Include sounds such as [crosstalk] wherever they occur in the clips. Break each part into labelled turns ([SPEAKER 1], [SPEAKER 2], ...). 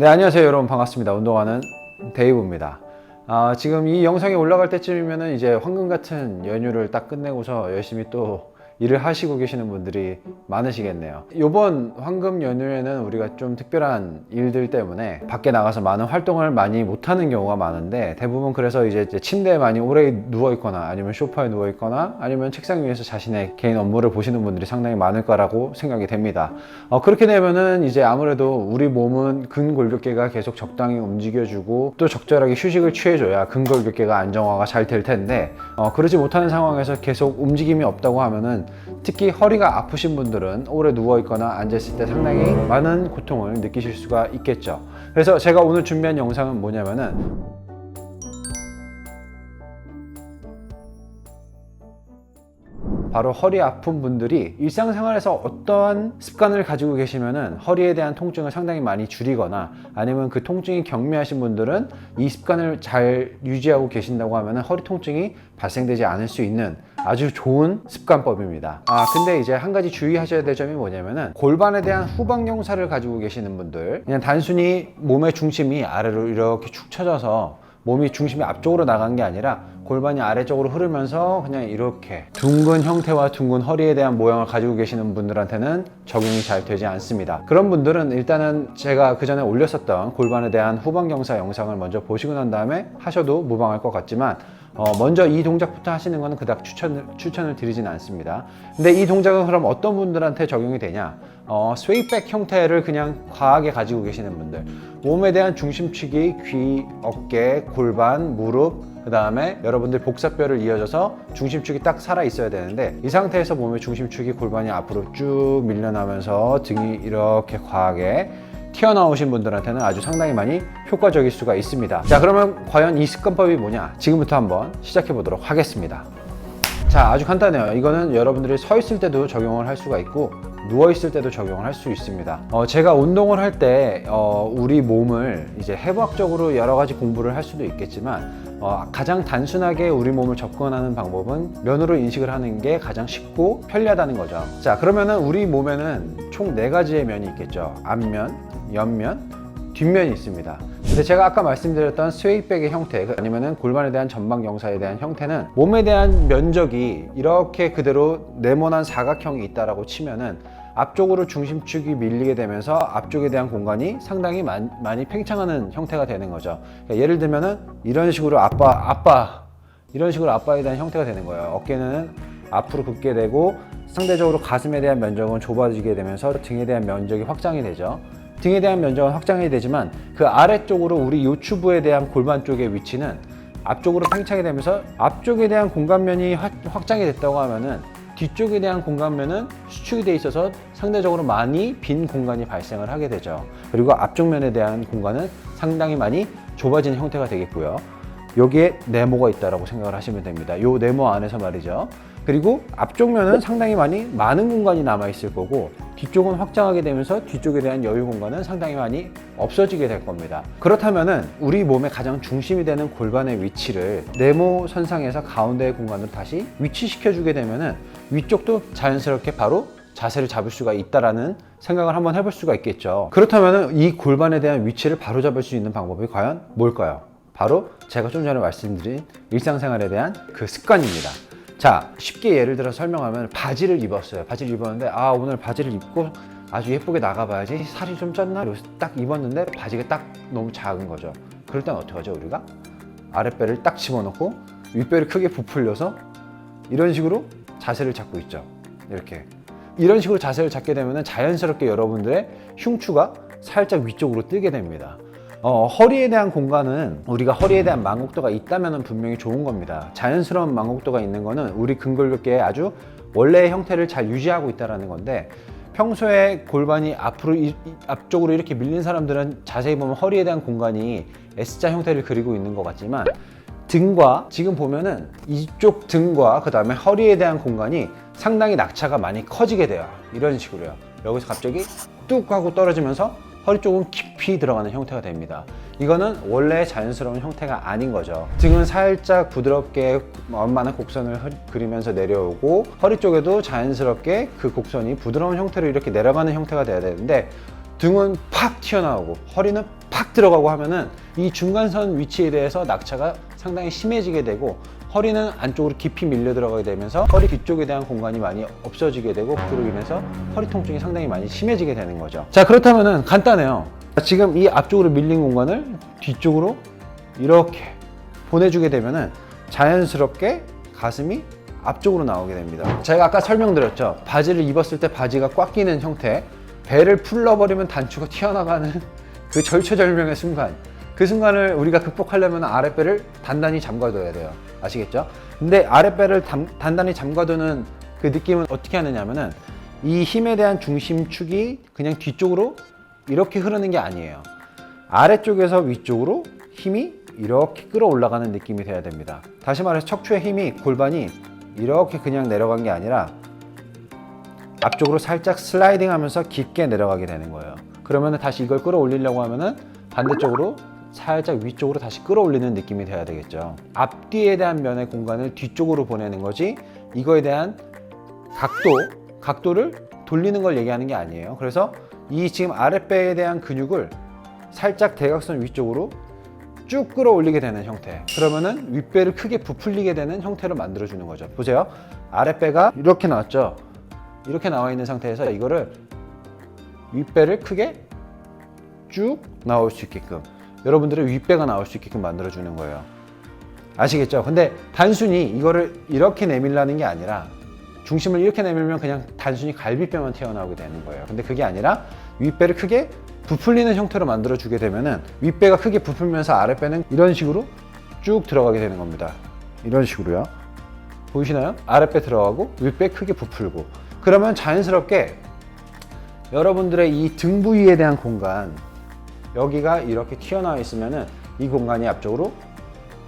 [SPEAKER 1] 네, 안녕하세요, 여러분. 반갑습니다. 운동하는 데이브입니다. 아, 지금 이 영상이 올라갈 때쯤이면은 이제 황금 같은 연휴를 딱 끝내고서 열심히 또 일을 하시고 계시는 분들이 많으시겠네요. 이번 황금 연휴에는 우리가 좀 특별한 일들 때문에 밖에 나가서 많은 활동을 많이 못하는 경우가 많은데 대부분 그래서 이제 침대에 많이 오래 누워 있거나 아니면 소파에 누워 있거나 아니면 책상 위에서 자신의 개인 업무를 보시는 분들이 상당히 많을 거라고 생각이 됩니다. 어, 그렇게 되면은 이제 아무래도 우리 몸은 근골격계가 계속 적당히 움직여주고 또 적절하게 휴식을 취해줘야 근골격계가 안정화가 잘 될 텐데 어, 그러지 못하는 상황에서 계속 움직임이 없다고 하면은 특히 허리가 아프신 분들은 오래 누워 있거나 앉아 있을 때 상당히 많은 고통을 느끼실 수가 있겠죠. 그래서 제가 오늘 준비한 영상은 뭐냐면은 바로 허리 아픈 분들이 일상생활에서 어떠한 습관을 가지고 계시면은 허리에 대한 통증을 상당히 많이 줄이거나 아니면 그 통증이 경미하신 분들은 이 습관을 잘 유지하고 계신다고 하면은 허리 통증이 발생되지 않을 수 있는 아주 좋은 습관법입니다. 아, 근데 이제 한 가지 주의하셔야 될 점이 뭐냐면은 골반에 대한 후방경사를 가지고 계시는 분들 그냥 단순히 몸의 중심이 아래로 이렇게 축 처져서 몸이 중심이 앞쪽으로 나간 게 아니라 골반이 아래쪽으로 흐르면서 그냥 이렇게 둥근 형태와 둥근 허리에 대한 모양을 가지고 계시는 분들한테는 적용이 잘 되지 않습니다. 그런 분들은 일단은 제가 그 전에 올렸었던 골반에 대한 후방경사 영상을 먼저 보시고 난 다음에 하셔도 무방할 것 같지만 어, 먼저 이 동작부터 하시는 거는 그닥 추천을, 추천을 드리지는 않습니다. 근데 이 동작은 그럼 어떤 분들한테 적용이 되냐? 어, 스웨이백 형태를 그냥 과하게 가지고 계시는 분들. 몸에 대한 중심축이 귀, 어깨, 골반, 무릎, 그 다음에 여러분들 복사뼈를 이어져서 중심축이 딱 살아 있어야 되는데 이 상태에서 몸의 중심축이 골반이 앞으로 쭉 밀려나면서 등이 이렇게 과하게 튀어나오신 분들한테는 아주 상당히 많이 효과적일 수가 있습니다. 자, 그러면 과연 이 습관법이 뭐냐? 지금부터 한번 시작해 보도록 하겠습니다. 자, 아주 간단해요. 이거는 여러분들이 서 있을 때도 적용을 할 수가 있고 누워 있을 때도 적용을 할 수 있습니다. 어, 제가 운동을 할때 어, 우리 몸을 이제 해부학적으로 여러 가지 공부를 할 수도 있겠지만 어, 가장 단순하게 우리 몸을 접근하는 방법은 면으로 인식을 하는 게 가장 쉽고 편리하다는 거죠. 자, 그러면은 우리 몸에는 총 네 가지의 면이 있겠죠. 앞면, 옆면, 뒷면이 있습니다. 근데 제가 아까 말씀드렸던 스웨이백의 형태 그 아니면은 골반에 대한 전방 경사에 대한 형태는 몸에 대한 면적이 이렇게 그대로 네모난 사각형이 있다라고 치면은 앞쪽으로 중심축이 밀리게 되면서 앞쪽에 대한 공간이 상당히 많, 많이 팽창하는 형태가 되는 거죠. 그러니까 예를 들면은 이런 식으로 아빠 아빠 이런 식으로 아빠에 대한 형태가 되는 거예요. 어깨는 앞으로 긋게 되고 상대적으로 가슴에 대한 면적은 좁아지게 되면서 등에 대한 면적이 확장이 되죠. 등에 대한 면적은 확장이 되지만 그 아래쪽으로 우리 요추부에 대한 골반 쪽의 위치는 앞쪽으로 팽창이 되면서 앞쪽에 대한 공간면이 확- 확장이 됐다고 하면은 뒤쪽에 대한 공간면은 수축이 돼 있어서 상대적으로 많이 빈 공간이 발생을 하게 되죠. 그리고 앞쪽 면에 대한 공간은 상당히 많이 좁아진 형태가 되겠고요. 여기에 네모가 있다라고 생각을 하시면 됩니다. 요 네모 안에서 말이죠. 그리고 앞쪽 면은 상당히 많이 많은 공간이 남아 있을 거고 뒤쪽은 확장하게 되면서 뒤쪽에 대한 여유 공간은 상당히 많이 없어지게 될 겁니다. 그렇다면은 우리 몸의 가장 중심이 되는 골반의 위치를 네모 선상에서 가운데의 공간으로 다시 위치시켜 주게 되면은 위쪽도 자연스럽게 바로 자세를 잡을 수가 있다라는 생각을 한번 해볼 수가 있겠죠. 그렇다면 이 골반에 대한 위치를 바로 잡을 수 있는 방법이 과연 뭘까요? 바로 제가 좀 전에 말씀드린 일상생활에 대한 그 습관입니다. 자, 쉽게 예를 들어 설명하면 바지를 입었어요. 바지를 입었는데 아 오늘 바지를 입고 아주 예쁘게 나가봐야지 살이 좀 쪘나? 이러면서 딱 입었는데 바지가 딱 너무 작은 거죠. 그럴 땐 어떻게 하죠 우리가? 아랫배를 딱 집어넣고 윗배를 크게 부풀려서 이런 식으로 자세를 잡고 있죠. 이렇게 이런 식으로 자세를 잡게 되면 자연스럽게 여러분들의 흉추가 살짝 위쪽으로 뜨게 됩니다. 어, 허리에 대한 공간은 우리가 허리에 대한 망곡도가 있다면 분명히 좋은 겁니다. 자연스러운 망곡도가 있는 거는 우리 근골격계의 아주 원래의 형태를 잘 유지하고 있다는 건데 평소에 골반이 앞으로 이- 이- 앞쪽으로 이렇게 밀린 사람들은 자세히 보면 허리에 대한 공간이 S자 형태를 그리고 있는 것 같지만 등과 지금 보면은 이쪽 등과 그 다음에 허리에 대한 공간이 상당히 낙차가 많이 커지게 돼요. 이런 식으로요. 여기서 갑자기 뚝 하고 떨어지면서 허리 쪽은 깊이 들어가는 형태가 됩니다. 이거는 원래 자연스러운 형태가 아닌 거죠. 등은 살짝 부드럽게 원만한 곡선을 흐- 그리면서 내려오고 허리 쪽에도 자연스럽게 그 곡선이 부드러운 형태로 이렇게 내려가는 형태가 돼야 되는데 등은 팍 튀어나오고 허리는 팍 들어가고 하면은 이 중간선 위치에 대해서 낙차가 상당히 심해지게 되고 허리는 안쪽으로 깊이 밀려 들어가게 되면서 허리 뒤쪽에 대한 공간이 많이 없어지게 되고 그로 인해서 허리 통증이 상당히 많이 심해지게 되는 거죠. 자 그렇다면은 간단해요. 지금 이 앞쪽으로 밀린 공간을 뒤쪽으로 이렇게 보내주게 되면은 자연스럽게 가슴이 앞쪽으로 나오게 됩니다. 제가 아까 설명드렸죠. 바지를 입었을 때 바지가 꽉 끼는 형태, 배를 풀러버리면 단추가 튀어나가는 [laughs] 그 절체절명의 순간. 그 순간을 우리가 극복하려면 아랫배를 단단히 잠가둬야 돼요. 아시겠죠? 근데 아랫배를 담- 단단히 잠가두는 그 느낌은 어떻게 하느냐면은 이 힘에 대한 중심축이 그냥 뒤쪽으로 이렇게 흐르는 게 아니에요. 아래쪽에서 위쪽으로 힘이 이렇게 끌어올라가는 느낌이 돼야 됩니다. 다시 말해서 척추의 힘이 골반이 이렇게 그냥 내려간 게 아니라 앞쪽으로 살짝 슬라이딩 하면서 깊게 내려가게 되는 거예요. 그러면 다시 이걸 끌어올리려고 하면은 반대쪽으로 살짝 위쪽으로 다시 끌어올리는 느낌이 돼야 되겠죠. 앞뒤에 대한 면의 공간을 뒤쪽으로 보내는 거지 이거에 대한 각도, 각도를 돌리는 걸 얘기하는 게 아니에요. 그래서 이 지금 아랫배에 대한 근육을 살짝 대각선 위쪽으로 쭉 끌어올리게 되는 형태. 그러면은 윗배를 크게 부풀리게 되는 형태로 만들어 주는 거죠. 보세요. 아랫배가 이렇게 나왔죠. 이렇게 나와 있는 상태에서 이거를 윗배를 크게 쭉 나올 수 있게끔 여러분들의 윗배가 나올 수 있게끔 만들어주는 거예요. 아시겠죠? 근데 단순히 이거를 이렇게 내밀라는 게 아니라 중심을 이렇게 내밀면 그냥 단순히 갈비뼈만 튀어나오게 되는 거예요. 근데 그게 아니라 윗배를 크게 부풀리는 형태로 만들어 주게 되면은 윗배가 크게 부풀면서 아랫배는 이런 식으로 쭉 들어가게 되는 겁니다. 이런 식으로요. 보이시나요? 아랫배 들어가고 윗배 크게 부풀고 그러면 자연스럽게 여러분들의 이 등 부위에 대한 공간 여기가 이렇게 튀어나와 있으면은 이 공간이 앞쪽으로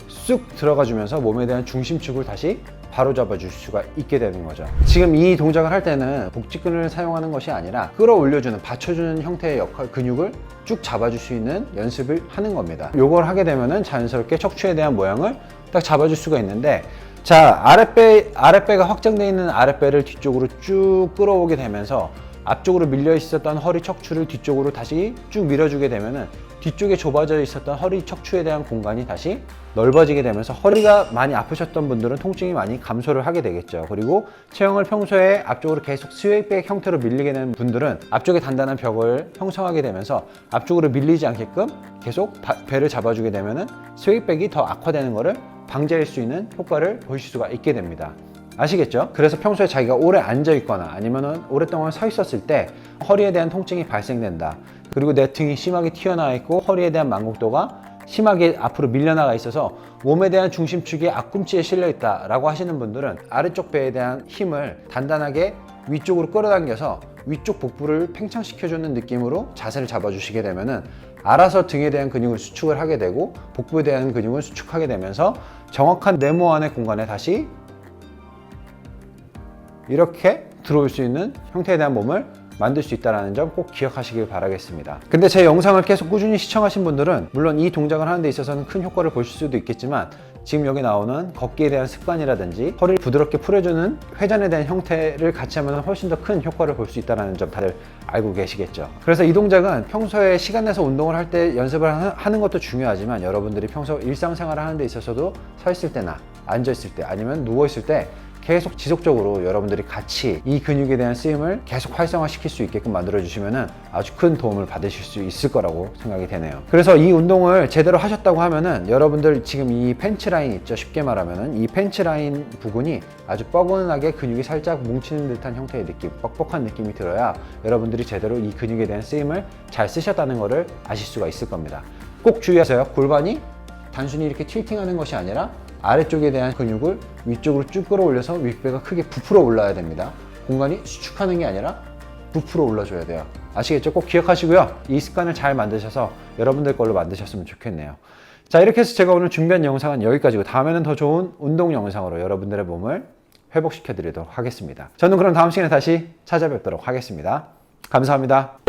[SPEAKER 1] 쑥 들어가 주면서 몸에 대한 중심축을 다시 바로 잡아줄 수가 있게 되는 거죠. 지금 이 동작을 할 때는 복직근을 사용하는 것이 아니라 끌어올려주는, 받쳐주는 형태의 역할, 근육을 쭉 잡아줄 수 있는 연습을 하는 겁니다. 요걸 하게 되면은 자연스럽게 척추에 대한 모양을 딱 잡아줄 수가 있는데 자, 아랫배, 아랫배가 확장되어 있는 아랫배를 뒤쪽으로 쭉 끌어오게 되면서 앞쪽으로 밀려 있었던 허리 척추를 뒤쪽으로 다시 쭉 밀어주게 되면은 뒤쪽에 좁아져 있었던 허리 척추에 대한 공간이 다시 넓어지게 되면서 허리가 많이 아프셨던 분들은 통증이 많이 감소를 하게 되겠죠. 그리고 체형을 평소에 앞쪽으로 계속 스웨이백 형태로 밀리게 되는 분들은 앞쪽에 단단한 벽을 형성하게 되면서 앞쪽으로 밀리지 않게끔 계속 바- 배를 잡아주게 되면은 스웨이백이 더 악화되는 것을 방지할 수 있는 효과를 보실 수가 있게 됩니다. 아시겠죠? 그래서 평소에 자기가 오래 앉아 있거나 아니면은 오랫동안 서 있었을 때 허리에 대한 통증이 발생된다. 그리고 내 등이 심하게 튀어나와 있고 허리에 대한 만곡도가 심하게 앞으로 밀려나가 있어서 몸에 대한 중심축이 앞꿈치에 실려 있다 라고 하시는 분들은 아래쪽 배에 대한 힘을 단단하게 위쪽으로 끌어당겨서 위쪽 복부를 팽창시켜주는 느낌으로 자세를 잡아주시게 되면은 알아서 등에 대한 근육을 수축을 하게 되고 복부에 대한 근육을 수축하게 되면서 정확한 네모 안의 공간에 다시 이렇게 들어올 수 있는 형태에 대한 몸을 만들 수 있다는 점 꼭 기억하시길 바라겠습니다. 근데 제 영상을 계속 꾸준히 시청하신 분들은 물론 이 동작을 하는 데 있어서는 큰 효과를 보실 수도 있겠지만 지금 여기 나오는 걷기에 대한 습관이라든지 허리를 부드럽게 풀어주는 회전에 대한 형태를 같이 하면 훨씬 더 큰 효과를 볼 수 있다는 점 다들 알고 계시겠죠. 그래서 이 동작은 평소에 시간 내서 운동을 할 때 연습을 하- 하는 것도 중요하지만 여러분들이 평소 일상생활을 하는 데 있어서도 서 있을 때나 앉아 있을 때 아니면 누워 있을 때 계속 지속적으로 여러분들이 같이 이 근육에 대한 쓰임을 계속 활성화 시킬 수 있게끔 만들어 주시면 아주 큰 도움을 받으실 수 있을 거라고 생각이 되네요. 그래서 이 운동을 제대로 하셨다고 하면은 여러분들 지금 이 팬츠 라인 있죠. 쉽게 말하면은 이 팬츠 라인 부분이 아주 뻐근하게 근육이 살짝 뭉치는 듯한 형태의 느낌, 뻑뻑한 느낌이 들어야 여러분들이 제대로 이 근육에 대한 쓰임을 잘 쓰셨다는 것을 아실 수가 있을 겁니다. 꼭 주의하세요. 골반이 단순히 이렇게 틸팅하는 것이 아니라 아래쪽에 대한 근육을 위쪽으로 쭉 끌어올려서 윗배가 크게 부풀어 올라야 됩니다. 공간이 수축하는 게 아니라 부풀어 올라줘야 돼요. 아시겠죠? 꼭 기억하시고요. 이 습관을 잘 만드셔서 여러분들 걸로 만드셨으면 좋겠네요. 자, 이렇게 해서 제가 오늘 준비한 영상은 여기까지고 다음에는 더 좋은 운동 영상으로 여러분들의 몸을 회복시켜 드리도록 하겠습니다. 저는 그럼 다음 시간에 다시 찾아뵙도록 하겠습니다. 감사합니다.